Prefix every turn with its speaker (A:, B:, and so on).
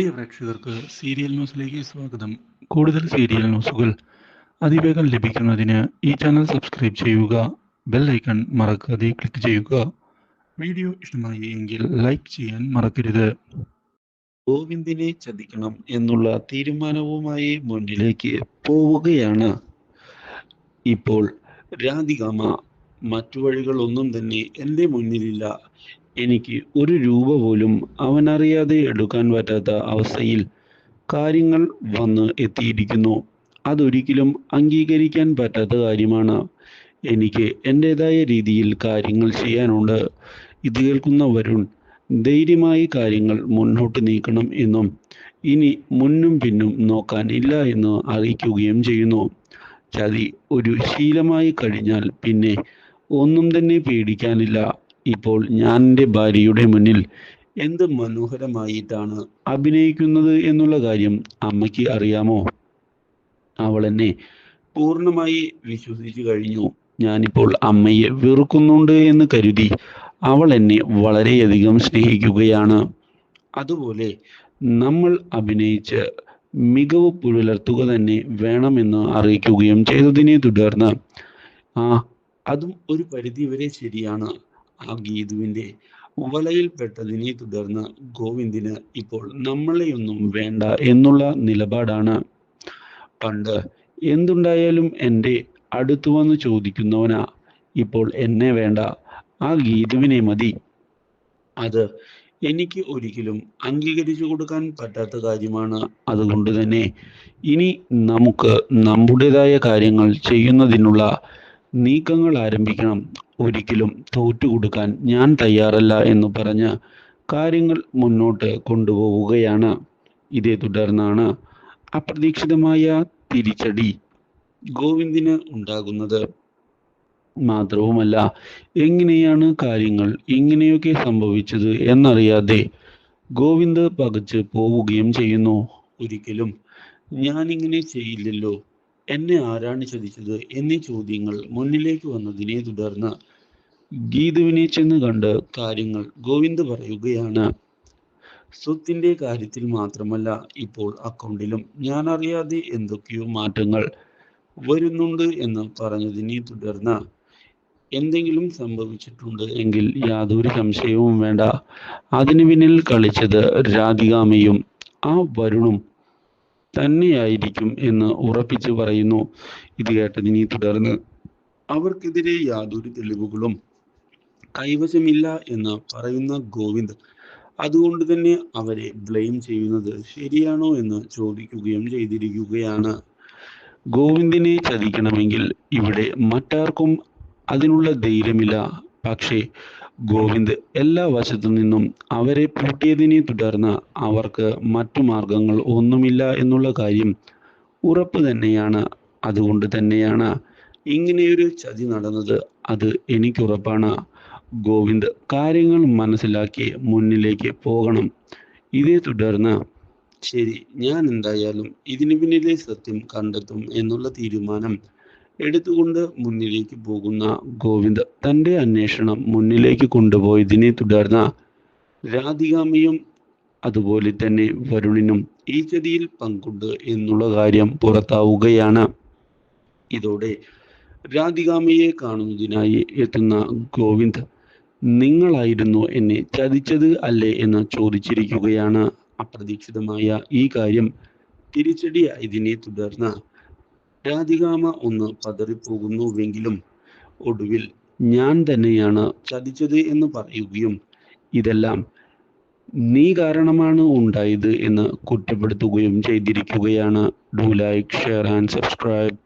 A: പ്രിയ പ്രേക്ഷകർക്ക് സീരിയൽ ന്യൂസിലേക്ക് സ്വാഗതം. കൂടുതൽ സീരിയൽ ന്യൂസുകൾ അതിവേഗം ലഭിക്കുന്നതിന് ഈ ചാനൽ സബ്സ്ക്രൈബ് ചെയ്യുക ബെൽ ഐക്കൺ മറക്കാതെ ക്ലിക്ക് ചെയ്യുക. വീഡിയോ ഇഷ്ടമായി എങ്കിൽ ലൈക്ക് ചെയ്യാൻ മറക്കരുത്. ഗോവിന്ദിനെ ചതിക്കണം എന്നുള്ള തീരുമാനവുമായി മുന്നിലേക്ക് പോവുകയാണ്. ഇപ്പോൾ രാധികാമ മറ്റു വഴികളൊന്നും തന്നെ എന്റെ മുന്നിലില്ല. എനിക്ക് ഒരു രൂപ പോലും അവനറിയാതെ എടുക്കാൻ പറ്റാത്ത അവസ്ഥയിൽ കാര്യങ്ങൾ വന്ന് എത്തിയിരിക്കുന്നു. അതൊരിക്കലും അംഗീകരിക്കാൻ പറ്റാത്ത കാര്യമാണ്. എനിക്ക് എന്റെതായ രീതിയിൽ കാര്യങ്ങൾ ചെയ്യാനുണ്ട്. ഇത് കേൾക്കുന്ന വരുൺ ധൈര്യമായി കാര്യങ്ങൾ മുന്നോട്ട് നീക്കണം എന്നും ഇനി മുന്നും പിന്നും നോക്കാൻ ഇല്ല എന്ന് അറിയിക്കുകയും ചെയ്യുന്നു. ചതി ഒരു ശീലമായി കഴിഞ്ഞാൽ പിന്നെ ഒന്നും തന്നെ പേടിക്കാനില്ല. ഇപ്പോൾ ഞാൻ എന്റെ ഭാര്യയുടെ മുന്നിൽ എന്ത് മനോഹരമായിട്ടാണ് അഭിനയിക്കുന്നത് എന്നുള്ള കാര്യം അമ്മയ്ക്ക് അറിയാമോ? അവൾ എന്നെ പൂർണമായി വിശ്വസിച്ചു കഴിഞ്ഞു. ഞാനിപ്പോൾ അമ്മയെ വെറുക്കുന്നുണ്ട് എന്ന് കരുതി അവൾ എന്നെ വളരെയധികം സ്നേഹിക്കുകയാണ്. അതുപോലെ നമ്മൾ അഭിനയിച്ച് മികവ് പുലർത്തുക തന്നെ വേണമെന്ന് അറിയിക്കുകയും ചെയ്തതിനെ തുടർന്ന് ആ അതും ഒരു പരിധി വരെ ശരിയാണ്. ആ ഗീതുവിന്റെ വലയിൽപ്പെട്ടതിനെ തുടർന്ന് ഗോവിന്ദിന് ഇപ്പോൾ നമ്മളെയൊന്നും വേണ്ട എന്നുള്ള നിലപാടാണ്. പണ്ട് എന്തുണ്ടായാലും എന്റെ അടുത്തു വന്ന് ചോദിക്കുന്നവനാ ഇപ്പോൾ എന്നെ വേണ്ട ആ ഗീതുവിനെ മതി. അത് എനിക്ക് ഒരിക്കലും അംഗീകരിച്ചു കൊടുക്കാൻ പറ്റാത്ത കാര്യമാണ്. അതുകൊണ്ട് തന്നെ ഇനി നമുക്ക് നമ്മുടേതായ കാര്യങ്ങൾ ചെയ്യുന്നതിനുള്ള നീക്കങ്ങൾ ആരംഭിക്കണം. ഒരിക്കലും തോറ്റുകൊടുക്കാൻ ഞാൻ തയ്യാറല്ല എന്ന് പറഞ്ഞ് കാര്യങ്ങൾ മുന്നോട്ട് കൊണ്ടുപോവുകയാണ്. ഇതേ തുടർന്നാണ് അപ്രതീക്ഷിതമായ തിരിച്ചടി ഗോവിന്ദിന് ഉണ്ടാകുന്നത്. മാത്രവുമല്ല എങ്ങനെയാണ് കാര്യങ്ങൾ ഇങ്ങനെയൊക്കെ സംഭവിച്ചത് എന്നറിയാതെ ഗോവിന്ദ് പകച്ച് പോവുകയും ചെയ്യുന്നു. ഒരിക്കലും ഞാനിങ്ങനെ ചെയ്യില്ലല്ലോ. എന്നെ ആരാണ് ചതിച്ചത് എന്നീ ചോദ്യങ്ങൾ മുന്നിലേക്ക് വന്നതിനെ തുടർന്ന് ഗീതുവിനെ ചെന്ന് കണ്ട് കാര്യങ്ങൾ ഗോവിന്ദ് പറയുകയാണ്. സ്വത്തിന്റെ കാര്യത്തിൽ മാത്രമല്ല ഇപ്പോൾ അക്കൗണ്ടിലും ഞാൻ അറിയാതെ എന്തൊക്കെയോ മാറ്റങ്ങൾ വരുന്നുണ്ട് എന്ന് പറഞ്ഞതിനെ തുടർന്ന് എന്തെങ്കിലും സംഭവിച്ചിട്ടുണ്ട് എങ്കിൽ യാതൊരു സംശയവും വേണ്ട. അതിനു പിന്നിൽ കളിച്ചത് രാധികാമയും ആ വരുണും തന്നെയായിരിക്കും എന്ന് ഉറപ്പിച്ചു പറയുന്നു. ഇത് കേട്ടതിനെ തുടർന്ന് അവർക്കെതിരെ യാതൊരു തെളിവുകളും കൈവശമില്ല എന്ന് പറയുന്ന ഗോവിന്ദ്. അതുകൊണ്ട് തന്നെ അവരെ ബ്ലെയിം ചെയ്യുന്നത് ശരിയാണോ എന്ന് ചോദിക്കുകയും ചെയ്തിരിക്കുകയാണ്. ഗോവിന്ദിനെ ചതിക്കണമെങ്കിൽ ഇവിടെ മറ്റാർക്കും അതിനുള്ള ധൈര്യമില്ല. പക്ഷേ ഗോവിന്ദ് എല്ലാ വശത്തു നിന്നും അവരെ പൂട്ടിയതിനെ തുടർന്ന് അവർക്ക് മറ്റു മാർഗങ്ങൾ ഒന്നുമില്ല എന്നുള്ള കാര്യം ഉറപ്പ് തന്നെയാണ്. അതുകൊണ്ട് തന്നെയാണ് ഇങ്ങനെയൊരു ചതി നടന്നത്. അത് എനിക്കുറപ്പാണ്. ഗോവിന്ദ് കാര്യങ്ങൾ മനസ്സിലാക്കി മുന്നിലേക്ക് പോകണം. ഇതേ തുടർന്ന് ശരി ഞാൻ എന്തായാലും ഇതിനു പിന്നിലെ സത്യം കണ്ടെത്തും എന്നുള്ള തീരുമാനം എടുത്തുകൊണ്ട് മുന്നിലേക്ക് പോകുന്ന ഗോവിന്ദ് തന്റെ അന്വേഷണം മുന്നിലേക്ക് കൊണ്ടുപോയതിനെ തുടർന്ന് രാധികാമയും അതുപോലെ തന്നെ വരുണിനും ഈ ചതിയിൽ പങ്കുണ്ട് എന്നുള്ള കാര്യം പുറത്താവുകയാണ്. ഇതോടെ രാധികാമയെ കാണുന്നതിനായി എത്തുന്ന ഗോവിന്ദ് നിങ്ങളായിരുന്നു എന്നെ ചതിച്ചത് അല്ലേ എന്ന് ചോദിച്ചിരിക്കുകയാണ്. അപ്രതീക്ഷിതമായ ഈ കാര്യം തിരിച്ചടിയായതിനെ തുടർന്ന് രാധികാമ ഒന്ന് പതറിപ്പോകുന്നുവെങ്കിലും ഒടുവിൽ ഞാൻ തന്നെയാണ് ചതിച്ചത് എന്ന് പറയുകയും ഇതെല്ലാം നീ കാരണമാണ് ഉണ്ടായത് എന്ന് കുറ്റപ്പെടുത്തുകയും ചെയ്തിരിക്കുകയാണ്. Do like share and subscribe